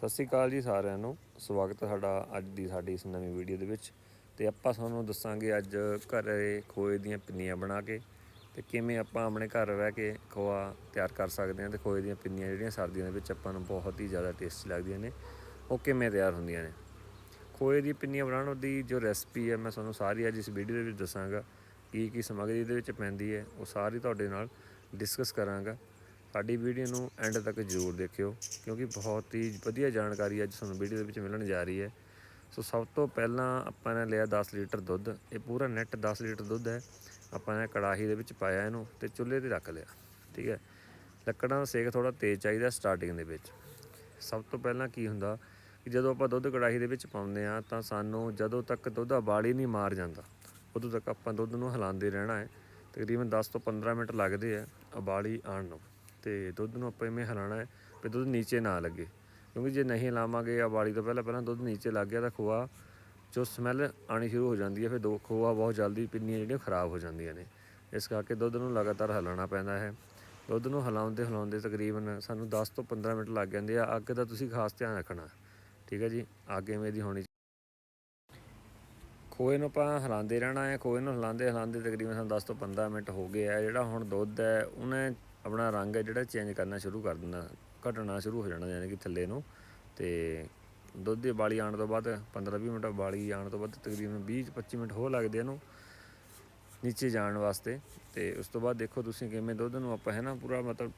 ਸਤਿ ਸ਼੍ਰੀ ਅਕਾਲ ਜੀ ਸਾਰਿਆਂ ਨੂੰ। ਸਵਾਗਤ ਹੈ ਸਾਡਾ ਅੱਜ ਦੀ ਸਾਡੀ ਇਸ ਨਵੀਂ ਵੀਡੀਓ ਦੇ ਵਿੱਚ। ਤੇ ਆਪਾਂ ਤੁਹਾਨੂੰ ਦੱਸਾਂਗੇ ਅੱਜ ਘਰੇ ਖੋਏ ਦੀਆਂ ਪਿੰਨੀਆਂ ਬਣਾ ਕੇ ਤੇ ਕਿਵੇਂ ਆਪਾਂ ਆਪਣੇ ਘਰ ਰਹਿ ਕੇ ਖੋਆ ਤਿਆਰ ਕਰ ਸਕਦੇ ਹਾਂ ਤੇ ਖੋਏ ਦੀਆਂ ਪਿੰਨੀਆਂ ਜਿਹੜੀਆਂ ਸਰਦੀਆਂ ਦੇ ਵਿੱਚ ਆਪਾਂ ਨੂੰ ਬਹੁਤ ਹੀ ਜ਼ਿਆਦਾ ਟੇਸਟੀ ਲੱਗਦੀਆਂ ਨੇ, ਉਹ ਕਿਵੇਂ ਤਿਆਰ ਹੁੰਦੀਆਂ ਨੇ। ਖੋਏ ਦੀ ਪਿੰਨੀਆਂ ਬਣਾਉਣ ਦੀ ਜੋ ਰੈਸਪੀ ਹੈ, ਮੈਂ ਤੁਹਾਨੂੰ ਸਾਰੀ ਅੱਜ ਇਸ ਵੀਡੀਓ ਦੇ ਵਿੱਚ ਦੱਸਾਂਗਾ ਕੀ ਕੀ ਸਮੱਗਰੀ ਇਹਦੇ ਵਿੱਚ ਪੈਂਦੀ ਹੈ, ਉਹ ਸਾਰੀ ਤੁਹਾਡੇ ਨਾਲ ਡਿਸਕਸ ਕਰਾਂਗਾ। ਸਾਡੀ ਵੀਡੀਓ ਨੂੰ ਐਂਡ ਤੱਕ ਜ਼ਰੂਰ ਦੇਖਿਓ, ਕਿਉਂਕਿ ਬਹੁਤ ਹੀ ਵਧੀਆ ਜਾਣਕਾਰੀ ਅੱਜ ਤੁਹਾਨੂੰ ਵੀਡੀਓ ਦੇ ਵਿੱਚ ਮਿਲਣ ਜਾ ਰਹੀ ਹੈ। ਸੋ ਸਭ ਤੋਂ ਪਹਿਲਾਂ ਆਪਾਂ ਨੇ ਲਿਆ 10 ਲੀਟਰ ਦੁੱਧ, ਇਹ ਪੂਰਾ ਨੈਟ 10 ਲੀਟਰ ਦੁੱਧ ਹੈ। ਆਪਾਂ ਨੇ ਕੜਾਹੀ ਦੇ ਵਿੱਚ ਪਾਇਆ ਇਹਨੂੰ ਤੇ ਚੁੱਲ੍ਹੇ ਤੇ ਰੱਖ ਲਿਆ, ਠੀਕ ਹੈ। ਲੱਕੜਾਂ ਦਾ ਸੇਕ ਥੋੜਾ ਤੇਜ਼ ਚਾਹੀਦਾ ਸਟਾਰਟਿੰਗ ਦੇ ਵਿੱਚ। ਸਭ ਤੋਂ ਪਹਿਲਾਂ ਕੀ ਹੁੰਦਾ ਕਿ ਜਦੋਂ ਆਪਾਂ ਦੁੱਧ ਕੜਾਹੀ ਦੇ ਵਿੱਚ ਪਾਉਂਦੇ ਆ ਤਾਂ ਸਾਨੂੰ ਜਦੋਂ ਤੱਕ ਦੁੱਧ ਉਬਾਲੀ ਨਹੀਂ ਮਾਰ ਜਾਂਦਾ, ਉਦੋਂ ਤੱਕ ਆਪਾਂ ਦੁੱਧ ਨੂੰ ਹਿਲਾਉਂਦੇ ਰਹਿਣਾ ਹੈ। ਤਕਰੀਬਨ 10 ਤੋਂ 15 ਮਿੰਟ ਲੱਗਦੇ ਆ ਉਬਾਲੀ ਆਉਣ ਨੂੰ। ਤੇ ਦੁੱਧ ਨੂੰ ਆਪਾਂ ਇਵੇਂ ਹਿਲਾਉਣਾ ਹੈ ਵੀ ਦੁੱਧ ਨੀਚੇ ਨਾ ਲੱਗੇ। ਕਿਉਂਕਿ ਜੇ ਨਹੀਂ ਹਿਲਾਵਾਂਗੇ ਉਬਾਲੀ ਤੋਂ ਪਹਿਲਾਂ ਪਹਿਲਾਂ ਦੁੱਧ ਨੀਚੇ ਲੱਗ ਗਿਆ ਤਾਂ ਖੋਆ, ਜੋ ਸਮੈਲ ਆਣੀ ਸ਼ੁਰੂ ਹੋ ਜਾਂਦੀ ਹੈ, ਫਿਰ ਦੋ ਖੋਆ ਬਹੁਤ ਜਲਦੀ ਪਿੰਨੀਆਂ ਜਿਹੜੀਆਂ ਖਰਾਬ ਹੋ ਜਾਂਦੀਆਂ ਨੇ। ਇਸ ਕਰਕੇ ਦੁੱਧ ਨੂੰ ਲਗਾਤਾਰ ਹਿਲਾਉਣਾ ਪੈਂਦਾ ਹੈ। ਦੁੱਧ ਨੂੰ ਹਿਲਾਉਂਦੇ ਹਿਲਾਉਂਦੇ ਤਕਰੀਬਨ ਸਾਨੂੰ 10 ਤੋਂ 15 ਮਿੰਟ ਲੱਗ ਜਾਂਦੇ ਆ। ਅੱਗ ਦਾ ਤੁਸੀਂ ਖਾਸ ਧਿਆਨ ਰੱਖਣਾ। ਠੀਕ ਹੈ ਜੀ? ਅੱਗ ਐਵੇਂ ਦੀ ਹੋਣੀ ਖੋਏ ਨੂੰ ਆਪਾਂ ਹਿਲਾਉਂਦੇ ਰਹਿਣਾ ਹੈ। ਖੋਏ ਨੂੰ ਹਿਲਾਉਂਦੇ ਹਿਲਾਉਂਦੇ ਤਕਰੀਬਨ ਸਾਨੂੰ 10 ਤੋਂ 15 ਮਿੰਟ ਹੋ ਗਏ ਆ। ਜਿਹੜਾ ਹੁਣ ਦੁੱਧ ਹੈ, ਉਹਨੇ ਆਪਣਾ ਰੰਗ ਹੈ ਜਿਹੜਾ ਚੇਂਜ ਕਰਨਾ ਸ਼ੁਰੂ ਕਰ ਦਿੰਦਾ, ਘਟਣਾ ਸ਼ੁਰੂ ਹੋ ਜਾਣਾ ਯਾਨੀ ਕਿ ਥੱਲੇ ਨੂੰ ਤੇ ਦੁੱਧ ਦੀ ਉਬਾਲੀ ਆਉਣ ਤੋਂ ਬਾਅਦ 15-20 ਮਿੰਟ ਬਾਲੀ ਆਉਣ ਤੋਂ ਬਾਅਦ ਤਕਰੀਬਨ 20-25 ਮਿੰਟ ਹੋ ਲੱਗਦੇ ਇਹਨੂੰ ਨੀਚੇ ਜਾਣ ਵਾਸਤੇ ਤੇ ਉਸ ਤੋਂ ਬਾਅਦ ਦੇਖੋ ਤੁਸੀਂ ਕਿਵੇਂ ਦੁੱਧ ਨੂੰ ਆਪਾਂ ਹੈ ਨਾ ਪੂਰਾ ਮਤਲਬ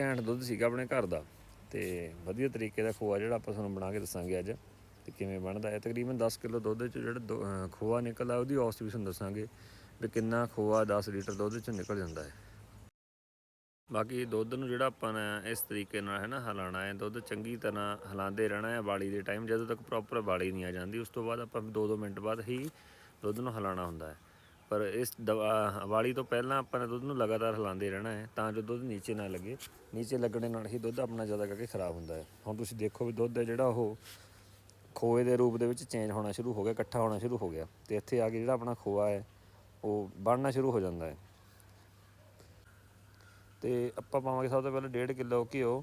ਘੈਂਟ ਦੁੱਧ ਸੀਗਾ ਆਪਣੇ ਘਰ ਦਾ ਤੇ ਵਧੀਆ ਤਰੀਕੇ ਦਾ ਖੋਆ ਜਿਹੜਾ ਆਪਾਂ ਤੁਹਾਨੂੰ ਬਣਾ ਕੇ ਦੱਸਾਂਗੇ ਅੱਜ ਤੇ ਕਿਵੇਂ ਬਣਦਾ ਹੈ। ਤਕਰੀਬਨ 10 ਕਿਲੋ ਦੁੱਧ ਚ ਜਿਹੜਾ ਦੋ- ਖੋਆ ਨਿਕਲਦਾ ਉਹਦੀ ਔਸਤ ਵੀ ਤੁਹਾਨੂੰ ਦੱਸਾਂਗੇ ਵੀ ਕਿੰਨਾ ਖੋਆ 10 ਲੀਟਰ ਦੁੱਧ ਚ ਨਿਕਲ ਜਾਂਦਾ ਹੈ। ਬਾਕੀ ਦੁੱਧ ਨੂੰ ਜਿਹੜਾ ਆਪਾਂ ਨੇ ਇਸ ਤਰੀਕੇ ਨਾਲ ਹੈ ਨਾ ਹਿਲਾਉਣਾ ਹੈ, ਦੁੱਧ ਚੰਗੀ ਤਰ੍ਹਾਂ ਹਿਲਾਉਂਦੇ ਰਹਿਣਾ ਹੈ, ਵਾਲੀ ਦੇ ਟਾਈਮ ਜਦੋਂ ਤੱਕ ਪ੍ਰੋਪਰ ਵਾਲੀ ਨਹੀਂ ਆ ਜਾਂਦੀ, ਉਸ ਤੋਂ ਬਾਅਦ ਆਪਾਂ 2-2 ਮਿੰਟ ਬਾਅਦ ਹੀ ਦੁੱਧ ਨੂੰ ਹਿਲਾਉਣਾ ਹੁੰਦਾ ਹੈ। ਪਰ ਇਸ ਦਵਾ- ਵਾਲੀ ਤੋਂ ਪਹਿਲਾਂ ਆਪਾਂ ਨੇ ਦੁੱਧ ਨੂੰ ਲਗਾਤਾਰ ਹਿਲਾਉਂਦੇ ਰਹਿਣਾ ਹੈ, ਤਾਂ ਜੋ ਦੁੱਧ ਨੀਚੇ ਨਾ ਲੱਗੇ, ਨੀਚੇ ਲੱਗਣੇ ਨਾਲ ਹੀ ਦੁੱਧ ਆਪਣਾ ਜ਼ਿਆਦਾ ਕਰਕੇ ਖਰਾਬ ਹੁੰਦਾ ਹੈ। ਹੁਣ ਤੁਸੀਂ ਦੇਖੋ ਵੀ ਦੁੱਧ ਹੈ ਜਿਹੜਾ ਉਹ ਖੋਏ ਦੇ ਰੂਪ ਦੇ ਵਿੱਚ ਚੇਂਜ ਹੋਣਾ ਸ਼ੁਰੂ ਹੋ ਗਿਆ, ਇਕੱਠਾ ਹੋਣਾ ਸ਼ੁਰੂ ਹੋ ਗਿਆ, ਤੇ ਇੱਥੇ ਆ ਕੇ ਜਿਹੜਾ ਆਪਣਾ ਖੋਆ ਹੈ, ਉਹ ਬਣਨਾ ਸ਼ੁਰੂ ਹੋ ਜਾਂਦਾ ਹੈ। ਤੇ ਆਪਾਂ ਪਾਵਾਂਗੇ ਸਭ ਤੋਂ ਪਹਿਲਾਂ 1.5 ਕਿਲੋ ਘਿਓ।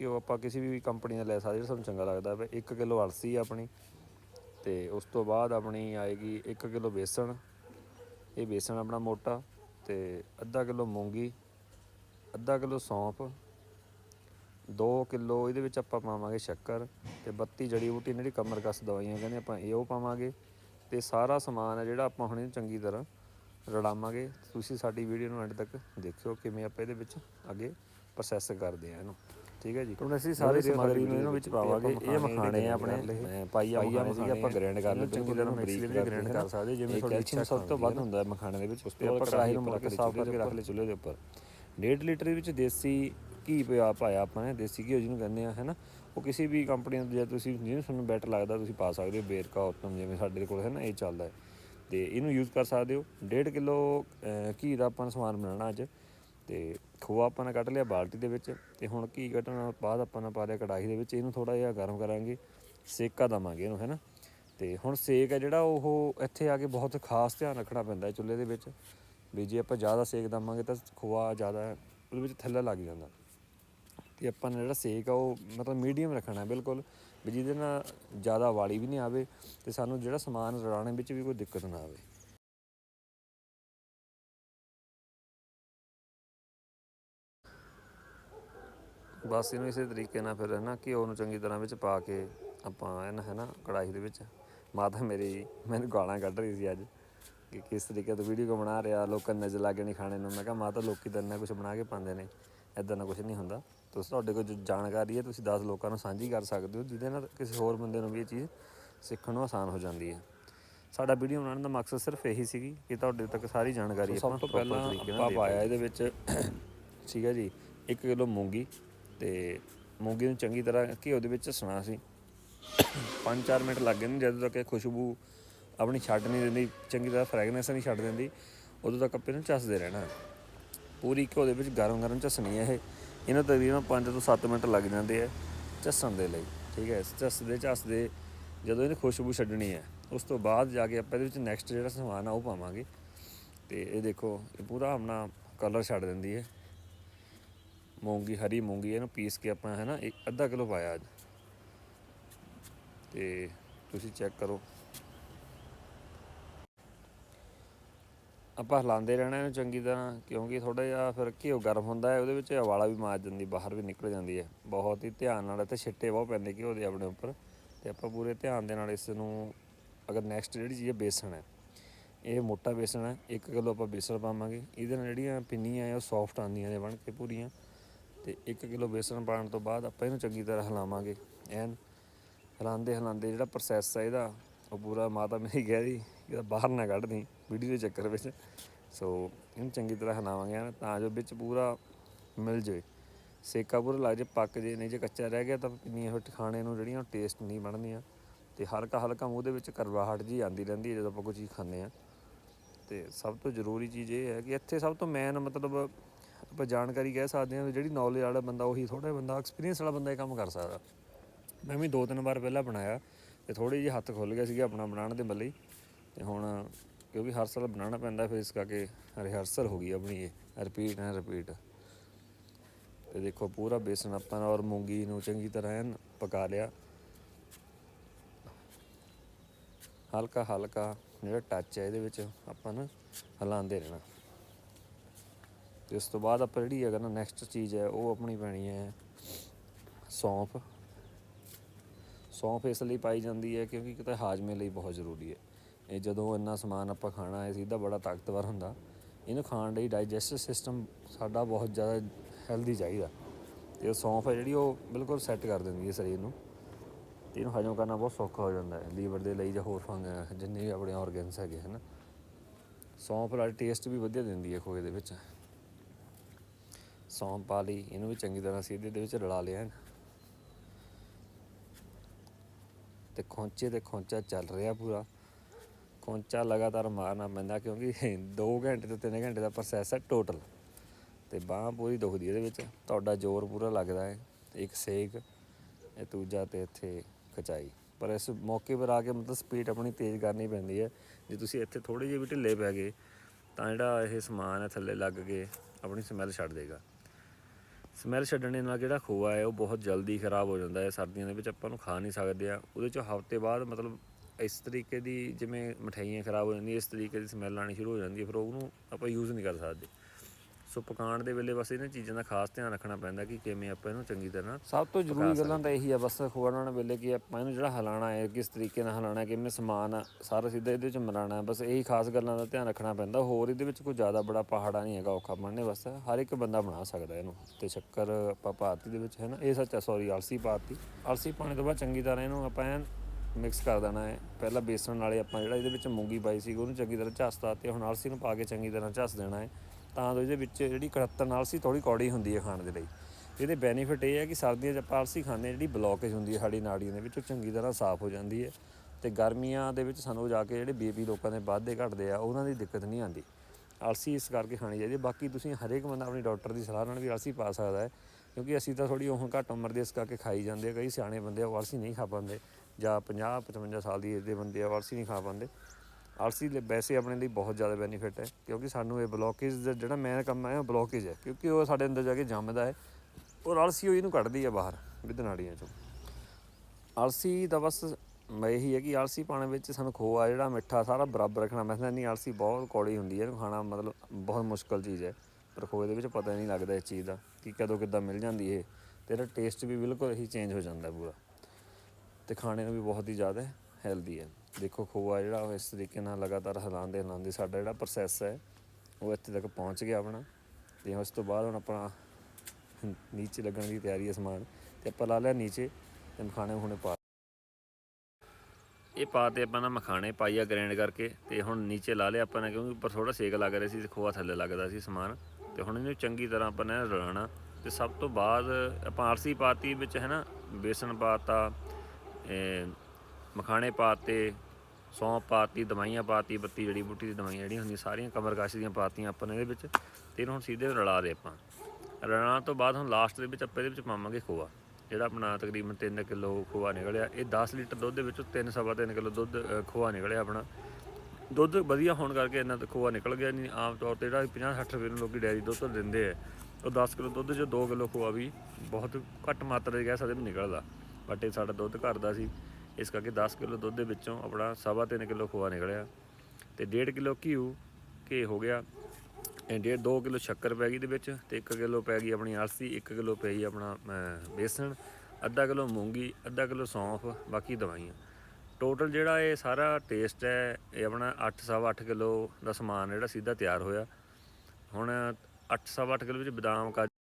ਘਿਓ ਆਪਾਂ ਕਿਸੇ ਵੀ ਕੰਪਨੀ ਦਾ ਲੈ ਸਕਦੇ ਜਿਹੜਾ ਤੁਹਾਨੂੰ ਚੰਗਾ ਲੱਗਦਾ ਹੈ 1 ਕਿਲੋ ਅਲਸੀ ਆ ਆਪਣੀ ਤੇ ਉਸ ਤੋਂ ਬਾਅਦ ਆਪਣੀ ਆਏਗੀ 1 ਕਿਲੋ ਬੇਸਣ। ਇਹ ਬੇਸਣ ਆਪਣਾ ਮੋਟਾ ਤੇ ਅੱਧਾ ਕਿਲੋ ਮੂੰਗੀ, ਅੱਧਾ ਕਿਲੋ ਸੌਂਫ 2 ਕਿਲੋ ਇਹਦੇ ਵਿੱਚ ਆਪਾਂ ਪਾਵਾਂਗੇ ਸ਼ੱਕਰ ਤੇ 32 ਜੜੀ ਬੂਟੀ ਜਿਹੜੀ ਕਮਰ ਦਵਾਈਆਂ ਕਹਿੰਦੇ ਆਪਾਂ, ਇਹ ਉਹ ਪਾਵਾਂਗੇ। ਤੇ ਸਾਰਾ ਸਮਾਨ ਹੈ ਜਿਹੜਾ ਆਪਾਂ ਹੁਣ ਚੰਗੀ ਤਰ੍ਹਾਂ ਰਲਾਵਾਂਗੇ ਤੁਸੀਂ ਸਾਡੀ ਵੀਡੀਓ ਨੂੰ ਐਂਡ ਤੱਕ ਦੇਖਿਓ ਕਿਵੇਂ ਆਪਾਂ ਇਹਦੇ ਵਿੱਚ ਅੱਗੇ ਪ੍ਰੋਸੈਸ ਕਰਦੇ ਆ ਇਹਨੂੰ। ਠੀਕ ਹੈ ਜੀ? ਹੁਣ ਅਸੀਂ ਸਾਰੇ ਸਮੱਗਰੀ ਨੂੰ ਇਹਨੂੰ ਵਿੱਚ ਪਾਵਾਂਗੇ। ਇਹ ਮਖਾਣੇ ਆ ਆਪਣੇ। ਪਾਈਆ ਮਖਾਣੇ ਸੀ ਆਪਾਂ ਗ੍ਰਾਈਂਡ ਕਰ ਲਏ ਚੰਗੀ ਤਰ੍ਹਾਂ ਬਰੀਕ ਗ੍ਰਾਈਂਡ ਕਰ ਸਕਦੇ ਜਿਵੇਂ ਕੈਲਸ਼ੀਅਮ ਸਭ ਤੋਂ ਵੱਧ ਹੁੰਦਾ ਹੈ ਮਖਾਣੇ ਦੇ ਵਿੱਚ। ਉਸ ਤੋਂ ਬਾਅਦ ਕੜਾਹੀ ਨੂੰ ਮੁੜ ਕੇ ਸਾਫ਼ ਕਰਕੇ ਰੱਖ ਲਏ ਚੁੱਲ੍ਹੇ ਦੇ ਉੱਪਰ। 1.5 ਲੀਟਰ ਦੇ ਵਿੱਚ ਦੇਸੀ ਘੀ ਪਿਆ ਪਾਇਆ ਆਪਾਂ ਨੇ ਦੇਸੀ ਘੀ ਜਿਹਨੂੰ ਕਹਿੰਦੇ ਆ ਹੈਨਾ? ਉਹ ਕਿਸੇ ਵੀ ਕੰਪਨੀ ਦਾ ਜੇ ਤੁਸੀਂ ਜਿਹਨੂੰ ਤੁਹਾਨੂੰ ਬੈਟਰ ਲੱਗਦਾ ਤੁਸੀਂ ਪਾ ਸਕਦੇ ਹੋ। ਬੇਰਕਾ ਉਤਮ ਜਿਵੇਂ ਸਾਡੇ ਕੋਲ ਹੈ ਨਾ ਇਹ ਚੱਲਦਾ ਹੈ। ਤੇ ਇਹਨੂੰ ਯੂਜ਼ ਕਰ ਸਕਦੇ ਹੋ। 1.5 ਕਿਲੋ ਘੀ ਦਾ ਆਪਾਂ ਨੇ ਸਮਾਨ ਬਣਾਉਣਾ ਅੱਜ। ਤੇ ਖੋਆ ਆਪਾਂ ਨੇ ਕੱਢ ਲਿਆ ਬਾਲਟੀ ਦੇ ਵਿੱਚ ਤੇ ਹੁਣ ਘੀ ਕੱਢਣ ਤੋਂ ਬਾਅਦ ਆਪਾਂ ਨੇ ਪਾ ਲਿਆ ਕੜਾਹੀ ਦੇ ਵਿੱਚ। ਇਹਨੂੰ ਥੋੜਾ ਜਿਹਾ ਗਰਮ ਕਰਾਂਗੇ। ਸੇਕਾ ਦਵਾਂਗੇ ਇਹਨੂੰ, ਹੈਨਾ? ਤੇ ਹੁਣ ਸੇਕ ਹੈ ਜਿਹੜਾ, ਉਹ ਇੱਥੇ ਆ ਕੇ ਬਹੁਤ ਖਾਸ ਧਿਆਨ ਰੱਖਣਾ ਪੈਂਦਾ ਚੁੱਲ੍ਹੇ ਦੇ ਵਿੱਚ। ਵੀ ਜੇ ਆਪਾਂ ਜ਼ਿਆਦਾ ਸੇਕ ਦਵਾਂਗੇ ਤਾਂ ਖੋਆ ਜ਼ਿਆਦਾ ਉਹਦੇ ਵਿੱਚ ਥੱਲੇ ਲੱਗ ਜਾਂਦਾ। ਤੇ ਆਪਾਂ ਨੇ ਜਿਹੜਾ ਸੇਕ ਆ, ਉਹ ਮਤਲਬ ਮੀਡੀਅਮ ਰੱਖਣਾ ਬਿਲਕੁਲ। ਵੀ ਜਿਹਦੇ ਨਾਲ ਜ਼ਿਆਦਾ ਵਾਲੀ ਵੀ ਨਹੀਂ ਆਵੇ ਤੇ ਸਾਨੂੰ ਜਿਹੜਾ ਸਮਾਨ ਰੜਾਉਣ ਵਿੱਚ ਵੀ ਕੋਈ ਦਿੱਕਤ ਨਾ ਆਵੇ। ਬਸ ਇਹਨੂੰ ਇਸੇ ਤਰੀਕੇ ਨਾਲ ਫਿਰ ਹੈ ਨਾ ਕਿ ਉਹਨੂੰ ਚੰਗੀ ਤਰ੍ਹਾਂ ਵਿੱਚ ਪਾ ਕੇ ਆਪਾਂ ਇਹਨਾਂ ਹੈ ਨਾ ਕੜਾਹੀ ਦੇ ਵਿੱਚ। ਮਾਤਾ ਮੇਰੀ ਮੈਨੂੰ ਗਾਲਾਂ ਕੱਢ ਰਹੀ ਸੀ ਅੱਜ ਕਿ ਕਿਸ ਤਰੀਕੇ ਤੋਂ ਵੀਡੀਓ ਬਣਾ ਰਿਹਾ, ਲੋਕਾਂ ਨੂੰ ਨਜ਼ਰ ਲੱਗੇ ਨਹੀਂ ਖਾਣੇ ਨੂੰ। ਮੈਂ ਕਿਹਾ ਮਾਤਾ ਲੋਕੀ ਤਾਂ ਇੰਨਾ ਕੁਝ ਬਣਾ ਕੇ ਪਾਉਂਦੇ ਨੇ ਐਦਾਂ ਦਾ ਕੁਝ ਨਹੀਂ ਹੁੰਦਾ। ਤੁਸੀਂ ਤੁਹਾਡੇ ਕੋਲ ਜੋ ਜਾਣਕਾਰੀ ਹੈ ਤੁਸੀਂ 10 ਲੋਕਾਂ ਨੂੰ ਸਾਂਝੀ ਕਰ ਸਕਦੇ ਹੋ ਜਿਹਦੇ ਨਾਲ ਕਿਸੇ ਹੋਰ ਬੰਦੇ ਨੂੰ ਵੀ ਇਹ ਚੀਜ਼ ਸਿੱਖਣ ਨੂੰ ਆਸਾਨ ਹੋ ਜਾਂਦੀ ਹੈ। ਸਾਡਾ ਵੀਡੀਓ ਬਣਾਉਣ ਦਾ ਮਕਸਦ ਸਿਰਫ ਇਹੀ ਸੀਗੀ ਕਿ ਤੁਹਾਡੇ ਤੱਕ ਸਾਰੀ ਜਾਣਕਾਰੀ ਆਪਾਂ ਸਭ ਤੋਂ ਪਹਿਲਾਂ ਆਪਾਂ ਪਾਇਆ ਇਹਦੇ ਵਿੱਚ ਠੀਕ ਹੈ ਜੀ 1 ਕਿਲੋ ਮੂੰਗੀ ਤੇ ਮੂੰਗੀ ਨੂੰ ਚੰਗੀ ਤਰ੍ਹਾਂ ਘਿਓ ਦੇ ਵਿੱਚ ਸਣਾ ਸੀ। 5-4 ਮਿੰਟ ਲੱਗ ਗਏ ਨੇ ਜਦੋਂ ਤੱਕ ਇਹ ਖੁਸ਼ਬੂ ਆਪਣੀ ਛੱਡ ਨਹੀਂ ਦਿੰਦੀ ਚੰਗੀ ਤਰ੍ਹਾਂ ਫ੍ਰੈਗਨੈਂਸ ਨਹੀਂ ਛੱਡ ਦਿੰਦੀ ਉਦੋਂ ਤੱਕ ਆਪਾਂ ਇਹਨੂੰ ਚੱਸਦੇ ਰਹਿਣਾ। ਪੂਰੀ ਘਿਓ ਦੇ ਵਿੱਚ ਗਰਮ ਗਰਮ ਝੱਸਣੀ ਹੈ ਇਹ। ਇਹਨਾਂ ਤਕਰੀਬਨ 5 ਤੋਂ 7 ਮਿੰਟ ਲੱਗ ਜਾਂਦੇ ਆ ਝੱਸਣ ਦੇ ਲਈ, ਠੀਕ ਹੈ, ਝੱਸਦੇ ਝੱਸਦੇ ਜਦੋਂ ਇਹਦੀ ਖੁਸ਼ਬੂ ਛੱਡਣੀ ਹੈ, ਉਸ ਤੋਂ ਬਾਅਦ ਜਾ ਕੇ ਆਪਾਂ ਇਹਦੇ ਵਿੱਚ ਨੈਕਸਟ ਜਿਹੜਾ ਸਮਾਨ ਆ ਉਹ ਪਾਵਾਂਗੇ। ਤੇ ਇਹ ਦੇਖੋ, ਇਹ ਪੂਰਾ ਆਪਣਾ ਕਲਰ ਛੱਡ ਦਿੰਦੀ ਹੈ। ਮੂੰਗੀ, ਹਰੀ ਮੂੰਗੀ ਇਹਨੂੰ ਪੀਸ ਕੇ ਆਪਾਂ ਹੈ ਨਾ ਇੱਕ ਅੱਧਾ ਕਿਲੋ ਪਾਇਆ ਅੱਜ। ਤੇ ਤੁਸੀਂ ਚੈੱਕ ਕਰੋ। ਆਪਾਂ ਹਿਲਾਉਂਦੇ ਰਹਿਣਾ ਇਹਨੂੰ ਚੰਗੀ ਤਰ੍ਹਾਂ, ਕਿਉਂਕਿ ਥੋੜਾ ਜਿਹਾ ਫਿਰ ਘਿਓ ਗਰਮ ਹੁੰਦਾ ਹੈ, ਉਹਦੇ ਵਿੱਚ ਹਵਾਲਾ ਵੀ ਮਾਰ ਜਾਂਦੀ, ਬਾਹਰ ਵੀ ਨਿਕਲ ਜਾਂਦੀ ਹੈ। ਬਹੁਤ ਹੀ ਧਿਆਨ ਨਾਲ ਇੱਥੇ ਛਿੱਟੇ ਬਹੁਤ ਪੈਂਦੇ ਘਿਓ ਦੇ ਆਪਣੇ ਉੱਪਰ, ਤੇ ਆਪਾਂ ਪੂਰੇ ਧਿਆਨ ਦੇ ਨਾਲ ਇਸ ਨੂੰ ਅਗਰ ਨੈਕਸਟ ਜਿਹੜੀ ਚੀਜ਼ ਹੈ, ਬੇਸਣ ਹੈ। ਇਹ ਮੋਟਾ ਬੇਸਣ ਹੈ 1 ਕਿਲੋ ਆਪਾਂ ਬੇਸਣ ਪਾਵਾਂਗੇ। ਇਹਦੇ ਨਾਲ ਜਿਹੜੀਆਂ ਪਿੰਨੀਆਂ ਆ, ਉਹ ਸੌਫਟ ਆਉਂਦੀਆਂ ਨੇ, ਬਣ ਕੇ ਪੂਰੀਆਂ। ਤੇ 1 ਕਿਲੋ ਬੇਸਣ ਪਾਉਣ ਤੋਂ ਬਾਅਦ ਆਪਾਂ ਇਹਨੂੰ ਚੰਗੀ ਤਰ੍ਹਾਂ ਹਿਲਾਵਾਂਗੇ। ਐਨ ਹਿਲਾਉਂਦੇ ਹਿਲਾਉਂਦੇ ਜਿਹੜਾ ਪ੍ਰੋਸੈਸ ਹੈ ਇਹਦਾ, ਉਹ ਪੂਰਾ ਮਾਤਾ ਮੇਰੀ ਕਹਿ ਰਹੀ ਇਹਦਾ ਬਾਹਰ ਨਾ ਕੱਢਦੀ ਵੀਡੀਓ ਦੇ ਚੱਕਰ ਵਿੱਚ। ਸੋ ਇਹਨੂੰ ਚੰਗੀ ਤਰ੍ਹਾਂ ਹਿਲਾਵਾਂਗੇ ਤਾਂ ਜੋ ਵਿੱਚ ਪੂਰਾ ਮਿਲ ਜਾਵੇ। ਸੇਕਾ ਪੂਰਾ ਲੱਗ ਜੇ ਪੱਕ ਜੇ, ਨਹੀਂ ਜੇ ਕੱਚਾ ਰਹਿ ਗਿਆ ਤਾਂ ਪਿੰਨੀਆਂ ਫਿਰ ਖਾਣੇ ਨੂੰ ਜਿਹੜੀਆਂ ਟੇਸਟ ਨਹੀਂ ਬਣਦੀਆਂ। ਤੇ ਹਲਕਾ ਹਲਕਾ ਮੂੰਹ ਦੇ ਵਿੱਚ ਕਰਵਾਹਟ ਜੀ ਆਉਂਦੀ ਰਹਿੰਦੀ ਹੈ ਜਦੋਂ ਆਪਾਂ ਕੋਈ ਚੀਜ਼ ਖਾਂਦੇ ਆ ਤੇ ਸਭ ਤੋਂ ਜ਼ਰੂਰੀ ਚੀਜ਼ ਇਹ ਹੈ ਕਿ ਇੱਥੇ ਸਭ ਤੋਂ ਮੇਨ ਮਤਲਬ ਆਪਾਂ ਜਾਣਕਾਰੀ ਕਹਿ ਸਕਦੇ ਹਾਂ ਵੀ ਜਿਹੜੀ ਨੌਲੇਜ ਵਾਲਾ ਬੰਦਾ, ਉਹੀ ਥੋੜਾ ਬੰਦਾ ਐਕਸਪੀਰੀਅੰਸ ਵਾਲਾ ਬੰਦਾ ਇਹ ਕੰਮ ਕਰ ਸਕਦਾ। ਮੈਂ ਵੀ ਦੋ ਤਿੰਨ ਵਾਰ ਪਹਿਲਾਂ ਬਣਾਇਆ, ਤੇ ਥੋੜੀ ਜਿਹੀ ਹੱਥ ਖੁੱਲ ਗਿਆ ਸੀਗਾ ਆਪਣਾ ਬਣਾਉਣ ਦੇ ਮੱਲੇ ਹੀ। ਤੇ ਹੁਣ ਕਿਉਂਕਿ ਹਰ ਸਾਲ ਬਣਾਉਣਾ ਪੈਂਦਾ, ਫਿਰ ਇਸ ਕਰਕੇ ਰਿਹਰਸਲ ਹੋ ਗਈ ਆਪਣੀ ਇਹ ਰਿਪੀਟ ਐਂਡ ਰਿਪੀਟ ਤੇ ਦੇਖੋ ਪੂਰਾ ਬੇਸਨ ਆਪਾਂ ਔਰ ਮੂੰਗੀ ਨੂੰ ਚੰਗੀ ਤਰ੍ਹਾਂ ਪਕਾ ਲਿਆ। ਹਲਕਾ ਹਲਕਾ ਜਿਹੜਾ ਟੱਚ ਹੈ ਇਹਦੇ ਵਿੱਚ ਆਪਾਂ ਨਾ ਹਿਲਾਉਂਦੇ ਰਹਿਣਾ। ਤੇ ਉਸ ਤੋਂ ਬਾਅਦ ਆਪਾਂ ਜਿਹੜੀ ਹੈਗਾ ਨਾ ਨੈਕਸਟ ਚੀਜ਼ ਹੈ, ਉਹ ਆਪਣੀ ਪੈਣੀ ਹੈ ਸੌਂਫ। ਸੌਂਫ ਇਸ ਲਈ ਪਾਈ ਜਾਂਦੀ ਹੈ ਕਿਉਂਕਿ ਕਿਤੇ ਹਾਜ਼ਮੇ ਲਈ ਬਹੁਤ ਜ਼ਰੂਰੀ ਹੈ। ਇਹ ਜਦੋਂ ਇੰਨਾ ਸਮਾਨ ਆਪਾਂ ਖਾਣਾ ਹੈ ਸਿੱਧਾ ਬੜਾ ਤਾਕਤਵਰ ਹੁੰਦਾ। ਇਹਨੂੰ ਖਾਣ ਲਈ ਡਾਈਜੈਸਟਿਵ ਸਿਸਟਮ ਸਾਡਾ ਬਹੁਤ ਜ਼ਿਆਦਾ ਹੈਲਦੀ ਚਾਹੀਦਾ। ਤੇ ਸੌਂਫ ਹੈ ਜਿਹੜੀ, ਉਹ ਬਿਲਕੁਲ ਸੈੱਟ ਕਰ ਦਿੰਦੀ ਹੈ ਸਰੀਰ ਨੂੰ। ਤੇ ਇਹਨੂੰ ਹਜਮ ਕਰਨਾ ਬਹੁਤ ਸੌਖਾ ਹੋ ਜਾਂਦਾ ਹੈ। ਲੀਵਰ ਦੇ ਲਈ ਜਾਂ ਹੋਰ ਫੰਗ, ਜਿੰਨੇ ਵੀ ਆਪਣੇ ਆਰਗਨਸ ਹੈਗੇ, ਹਨ। ਸੌਂਫ ਦਾ ਟੇਸਟ ਵੀ ਵਧੀਆ ਦਿੰਦੀ ਹੈ ਖੋਏ ਦੇ ਵਿੱਚ। ਸੌਂਫ ਪਾ ਲਈ, ਇਹਨੂੰ ਵੀ ਚੰਗੀ ਤਰ੍ਹਾਂ ਸਿੱਧੇ ਦੇ ਵਿੱਚ ਰਲਾ ਲਿਆ ਐਨ। ਤੇ ਖੋਂਚੇ ਤੇ ਖੋਂਚਾ ਚੱਲ ਰਿਹਾ ਪੂਰਾ। ਖੋਂਚਾ ਲਗਾਤਾਰ ਮਾਰਨਾ ਪੈਂਦਾ ਕਿਉਂਕਿ 2 ਘੰਟੇ ਤੋਂ 3 ਘੰਟੇ ਦਾ ਪ੍ਰੋਸੈਸ ਹੈ ਟੋਟਲ ਤੇ ਬਾਹ ਪੂਰੀ ਦੁਖਦੀ ਇਹਦੇ ਵਿੱਚ। ਤੁਹਾਡਾ ਜ਼ੋਰ ਪੂਰਾ ਲੱਗਦਾ ਹੈ, ਇੱਕ ਸੇਕ ਇਹ ਦੂਜਾ ਤੇ ਇੱਥੇ ਖਚਾਈ। ਪਰ ਇਸ ਮੌਕੇ ਪਰ ਆ ਕੇ ਮਤਲਬ ਸਪੀਡ ਆਪਣੀ ਤੇਜ਼ ਕਰਨੀ ਪੈਂਦੀ ਹੈ। ਜੇ ਤੁਸੀਂ ਇੱਥੇ ਥੋੜੇ ਜਿਹੇ ਵੀ ਢਿੱਲੇ ਪੈ ਗਏ, ਤਾਂ ਜਿਹੜਾ ਇਹ ਸਮਾਨ ਹੈ ਥੱਲੇ ਲੱਗ ਕੇ ਆਪਣੀ ਸਮੈਲ ਛੱਡ ਦੇਗਾ। ਸਮੈਲ ਛੱਡਣੇ ਨਾਲ ਜਿਹੜਾ ਖੋਆ ਹੈ, ਉਹ ਬਹੁਤ ਜਲਦੀ ਖਰਾਬ ਹੋ ਜਾਂਦਾ ਹੈ। ਸਰਦੀਆਂ ਦੇ ਵਿੱਚ ਆਪਾਂ ਨੂੰ ਖਾ ਨਹੀਂ ਸਕਦੇ ਆ। ਉਹਦੇ ਚੋਂ ਹਫ਼ਤੇ ਬਾਅਦ ਮਤਲਬ ਇਸ ਤਰੀਕੇ ਦੀ ਜਿਵੇਂ ਮਠਿਆਈਆਂ ਖਰਾਬ ਹੋ ਜਾਂਦੀਆਂ ਇਸ ਤਰੀਕੇ ਦੀ ਸਮੈਲ ਆਣੀ ਸ਼ੁਰੂ ਹੋ ਜਾਂਦੀ ਹੈ ਫਿਰ ਉਹਨੂੰ ਆਪਾਂ ਯੂਜ਼ ਨਹੀਂ ਕਰ ਸਕਦੇ। ਸੋ ਪਕਾਉਣ ਦੇ ਵੇਲੇ ਬਸ ਇਹਨਾਂ ਚੀਜ਼ਾਂ ਦਾ ਖਾਸ ਧਿਆਨ ਰੱਖਣਾ ਪੈਂਦਾ ਕਿ ਕਿਵੇਂ ਆਪਾਂ ਇਹਨੂੰ ਚੰਗੀ ਤਰ੍ਹਾਂ ਸਭ ਤੋਂ ਜ਼ਰੂਰੀ ਗੱਲਾਂ ਤਾਂ ਇਹੀ ਆ ਬਸ ਖਵਾਉਣ ਵੇਲੇ ਕਿ ਆਪਾਂ ਇਹਨੂੰ ਜਿਹੜਾ ਹਲਾਣਾ ਹੈ ਕਿਸ ਤਰੀਕੇ ਨਾਲ ਹਲਾਣਾ ਹੈ ਕਿਵੇਂ ਸਮਾਨ ਸਾਰਾ ਸਿੱਧਾ ਇਹਦੇ ਵਿੱਚ ਮਿਲਾਣਾ ਬਸ ਇਹੀ ਖਾਸ ਗੱਲਾਂ ਦਾ ਧਿਆਨ ਰੱਖਣਾ ਪੈਂਦਾ। ਹੋਰ ਇਹਦੇ ਵਿੱਚ ਕੋਈ ਜ਼ਿਆਦਾ ਬੜਾ ਪਹਾੜਾ ਨਹੀਂ ਹੈਗਾ ਔਖਾ ਬਣਨੇ ਬਸ ਹਰ ਇੱਕ ਬੰਦਾ ਬਣਾ ਸਕਦਾ ਇਹਨੂੰ। ਤੇ ਸ਼ੱਕਰ ਆਪਾਂ ਭਾਰਤੀ ਦੇ ਵਿੱਚ ਹੈ ਨਾ? ਇਹ ਸੱਚ ਹੈ ਸੌਰੀ ਅਲਸੀ ਪਾਤੀ। ਅਲਸੀ ਪਾਣੇ ਤੋਂ ਬਾਅਦ ਚੰਗੀ ਤਰ੍ਹਾਂ ਇਹਨੂੰ ਆਪਾਂ ਮਿਕਸ ਕਰ ਦੇਣਾ ਹੈ। ਪਹਿਲਾਂ ਬੇਸਣ ਨਾਲੇ ਆਪਾਂ ਜਿਹੜਾ ਇਹਦੇ ਵਿੱਚ ਮੂੰਗੀ ਪਾਈ ਸੀ ਉਹਨੂੰ ਚੰਗੀ ਤਰ੍ਹਾਂ ਝੱਸਤਾ ਤੇ ਹੁਣ ਅਲਸੀ ਨੂੰ ਪਾ ਕੇ ਚੰਗੀ ਤਰ੍ਹਾਂ ਝੱਸ ਦੇਣਾ ਹੈ। ਤਾਂ ਜੋ ਇਹਦੇ ਵਿੱਚ ਜਿਹੜੀ ਕੜੱਤਣ ਅਲਸੀ ਥੋੜੀ ਕੌੜੀ ਹੁੰਦੀ ਹੈ ਖਾਣ ਦੇ ਲਈ। ਇਹਦੇ ਬੈਨੀਫਿਟ ਇਹ ਹੈ ਕਿ ਸਰਦੀਆਂ 'ਚ ਆਪਾਂ ਅਲਸੀ ਖਾਂਦੇ ਹਾਂ, ਜਿਹੜੀ ਬਲੌਕੇਜ ਹੁੰਦੀ ਹੈ ਸਾਡੀ ਨਾੜੀਆਂ ਦੇ ਵਿੱਚ, ਉਹ ਚੰਗੀ ਤਰ੍ਹਾਂ ਸਾਫ਼ ਹੋ ਜਾਂਦੀ ਹੈ। ਤੇ ਗਰਮੀਆਂ ਦੇ ਵਿੱਚ ਸਾਨੂੰ ਜਾ ਕੇ ਜਿਹੜੇ ਬੀਪੀ ਲੋਕਾਂ ਦੇ ਵਾਧੇ ਘਟਦੇ ਆ, ਉਹਨਾਂ ਦੀ ਦਿੱਕਤ ਨਹੀਂ ਆਉਂਦੀ। ਅਲਸੀ ਇਸ ਕਰਕੇ ਖਾਣੀ ਚਾਹੀਦੀ ਬਾਕੀ ਤੁਸੀਂ ਹਰੇਕ ਬੰਦਾ ਆਪਣੀ ਡਾਕਟਰ ਦੀ ਸਲਾਹ ਨਾਲ ਵੀ ਅਲਸੀ ਪਾ ਸਕਦਾ ਹੈ, ਕਿਉਂਕਿ ਅਸੀਂ ਤਾਂ ਥੋੜੀ ਉਹ ਘੱਟ ਉਮਰ ਦੇ ਇਸ ਕਰਕੇ ਖਾਈ ਜਾਂਦੇ ਆ। ਕਈ ਸਿਆਣੇ ਬੰਦੇ ਆ, ਉਹ ਅਲਸੀ ਨਹੀਂ ਖਾ ਪਾਉਂਦੇ। ਜਾਂ 50 55 ਸਾਲ ਦੀ ਏਜ ਦੇ ਬੰਦੇ ਆ, ਉਹ ਅਲਸੀ ਨਹੀਂ ਖਾ ਪਾਉਂਦੇ। ਅਲਸੀ ਲਈ ਵੈਸੇ ਆਪਣੇ ਲਈ ਬਹੁਤ ਜ਼ਿਆਦਾ ਬੈਨੀਫਿਟ ਹੈ, ਕਿਉਂਕਿ ਸਾਨੂੰ ਇਹ ਬਲੋਕੇਜ ਦਾ ਜਿਹੜਾ ਮੇਨ ਕੰਮ ਹੈ, ਉਹ ਬਲੋਕੇਜ ਹੈ, ਕਿਉਂਕਿ ਉਹ ਸਾਡੇ ਅੰਦਰ ਜਾ ਕੇ ਜੰਮਦਾ ਹੈ, ਔਰ ਅਲਸੀ ਉਹ ਇਹਨੂੰ ਕੱਢਦੀ ਹੈ ਬਾਹਰ ਵਿਦ ਨਾੜੀਆਂ ਚੋਂ। ਅਲਸੀ ਦਾ ਬਸ ਮੈਂ ਇਹੀ ਹੈ ਕਿ ਆਲਸੀ ਪਾਉਣ ਵਿੱਚ ਸਾਨੂੰ ਖੋਆ, ਜਿਹੜਾ ਮਿੱਠਾ ਸਾਰਾ ਬਰਾਬਰ ਰੱਖਣਾ। ਮੈਂ ਕਹਿੰਦਾ ਨਹੀਂ ਆਲਸੀ ਬਹੁਤ ਕੌੜੀ ਹੁੰਦੀ ਹੈ, ਇਹਨੂੰ ਖਾਣਾ ਮਤਲਬ ਬਹੁਤ ਮੁਸ਼ਕਲ ਚੀਜ਼ ਹੈ। ਪਰ ਖੋਏ ਦੇ ਵਿੱਚ ਪਤਾ ਹੀ ਨਹੀਂ ਲੱਗਦਾ ਇਸ ਚੀਜ਼ ਦਾ, ਕਿ ਕਦੋਂ ਕਿੱਦਾਂ ਮਿਲ ਜਾਂਦੀ ਇਹ ਤੇ ਇਹਦਾ ਟੇਸਟ ਵੀ ਬਿਲਕੁਲ ਹੀ ਚੇਂਜ ਹੋ ਜਾਂਦਾ ਪੂਰਾ। ਤੇ ਖਾਣੇ ਨੂੰ ਵੀ ਬਹੁਤ ਹੀ ਜ਼ਿਆਦਾ ਹੈਲਦੀ ਹੈ। ਦੇਖੋ, ਖੋਆ ਜਿਹੜਾ ਉਹ ਇਸ ਤਰੀਕੇ ਨਾਲ ਲਗਾਤਾਰ ਹਿਲਾਉਂਦੇ ਹਿਲਾਉਂਦੇ ਸਾਡਾ ਜਿਹੜਾ ਪ੍ਰੋਸੈਸ ਹੈ, ਉਹ ਇੱਥੇ ਤੱਕ ਪਹੁੰਚ ਗਿਆ ਆਪਣਾ। ਤੇ ਉਸ ਤੋਂ ਬਾਅਦ ਹੁਣ ਆਪਣਾ ਨੀਚੇ ਲੱਗਣ ਦੀ ਤਿਆਰੀ ਹੈ ਸਮਾਨ। ਤੇ ਆਪਾਂ ਲਾ ਲਿਆ ਨੀਚੇ, ਤੇ ਮਖਾਣੇ ਹੁਣੇ ਪਾ ਇਹ ਪਾ ਤੇ ਆਪਾਂ ਨਾ ਮਖਾਣੇ ਪਾਈਆ ਗ੍ਰੈਂਡ ਕਰਕੇ, ਤੇ ਹੁਣ ਨੀਚੇ ਲਾ ਲਿਆ ਆਪਾਂ ਨੇ, ਕਿਉਂਕਿ ਉੱਪਰ ਥੋੜਾ ਸੇਕ ਲੱਗ ਰਿਹਾ ਸੀ ਤੇ ਖੋਆ ਥੱਲੇ ਲੱਗਦਾ ਸੀ ਸਮਾਨ। ਤੇ ਹੁਣ ਇਹਨੂੰ ਚੰਗੀ ਤਰ੍ਹਾਂ ਆਪਾਂ ਨੇ ਰਲਾਣਾ ਤੇ ਸਭ ਤੋਂ ਬਾਅਦ ਆਪਾਂ ਆਰਸੀ ਪਾਤੀ ਵਿੱਚ, ਹੈ ਨਾ, ਬੇਸਨ ਪਾਤਾ ਇਹ ਮਖਾਣੇ ਪਾਤੇ ਸੌਂਪ ਪਾਤੀ ਦਵਾਈਆਂ ਪਾਤੀ ਬੱਤੀ ਜੜੀ ਬੂਟੀ ਦੀ ਦਵਾਈਆਂ ਜਿਹੜੀਆਂ ਹੁੰਦੀਆਂ, ਸਾਰੀਆਂ ਕਮਰਕਸ਼ ਦੀਆਂ ਪਾਤੀਆਂ ਆਪਾਂ ਨੇ ਇਹਦੇ ਵਿੱਚ ਤੇ ਇਹਨੂੰ ਹੁਣ ਸਿੱਧੇ ਰਲਾ ਦੇ ਆਪਾਂ। ਰਲਾਉਣ ਤੋਂ ਬਾਅਦ ਹੁਣ ਲਾਸਟ ਦੇ ਵਿੱਚ ਆਪਾਂ ਇਹਦੇ ਵਿੱਚ ਪਾਵਾਂਗੇ ਖੋਆ। ਜਿਹੜਾ ਆਪਣਾ ਤਕਰੀਬਨ 3 ਕਿਲੋ ਖੋਆ ਨਿਕਲਿਆ, ਇਹ 10 ਲੀਟਰ ਦੁੱਧ ਦੇ ਵਿੱਚੋਂ 3 ਸਵਾ 3 ਕਿਲੋ ਦੁੱਧ ਖੋਆ ਨਿਕਲਿਆ ਆਪਣਾ। ਦੁੱਧ ਵਧੀਆ ਹੋਣ ਕਰਕੇ ਇਹਨਾਂ ਤੋਂ ਖੋਆ ਨਿਕਲ ਗਿਆ ਨਹੀਂ, ਆਮ ਤੌਰ ਤੇ ਜਿਹੜਾ 50 60 ਰੁਪਏ ਨੂੰ ਲੋਕੀ ਡੈਰੀ ਦੁੱਧ ਤੋਂ ਦਿੰਦੇ ਆ, ਉਹ 10 ਕਿਲੋ ਦੁੱਧ 'ਚ 2 ਕਿਲੋ ਖੋਆ ਵੀ ਬਹੁਤ ਘੱਟ ਮਾਤਰਾ ਦੇ ਕਹਿ ਸਕਦੇ ਵੀ ਨਿਕਲਦਾ। ਬਟ ਇਹ ਸਾਡਾ ਦੁੱਧ ਘਰ ਦਾ ਸੀ। ਇਸ ਕਰਕੇ 10 ਕਿਲੋ ਦੁੱਧ ਦੇ ਵਿੱਚੋਂ ਆਪਣਾ ਸਵਾ ਤਿੰਨ ਕਿਲੋ ਖੋਆ ਨਿਕਲਿਆ। ਤੇ 1.5 ਕਿਲੋ ਘਿਓ, ਘੇ ਹੋ ਗਿਆ। ਇਹ ਡੇਢ 2 ਕਿਲੋ ਸ਼ੱਕਰ ਪੈ ਗਈ ਦੇ ਵਿੱਚ ਤੇ 1 ਕਿਲੋ ਪੈ ਗਈ ਆਪਣੀ ਅਲਸੀ 1 ਕਿਲੋ ਗਈ ਆਪਣਾ ਬੇਸਣ, ਅੱਧਾ ਕਿਲੋ ਮੂੰਗੀ, ਅੱਧਾ ਕਿਲੋ ਸੌਂਫ, ਬਾਕੀ ਦਵਾਈਆਂ। ਟੋਟਲ ਜਿਹੜਾ ਇਹ ਸਾਰਾ ਟੇਸਟ ਹੈ, ਇਹ ਆਪਣਾ 8 ਸਵਾ 8 ਕਿਲੋ ਦਾ ਸਮਾਨ ਜਿਹੜਾ ਸਿੱਧਾ ਤਿਆਰ ਹੋਇਆ। ਹੁਣ 8 ਸਵਾ 8 ਕਿਲੋ ਵਿੱਚ ਬਦਾਮ, ਕਾਜੂ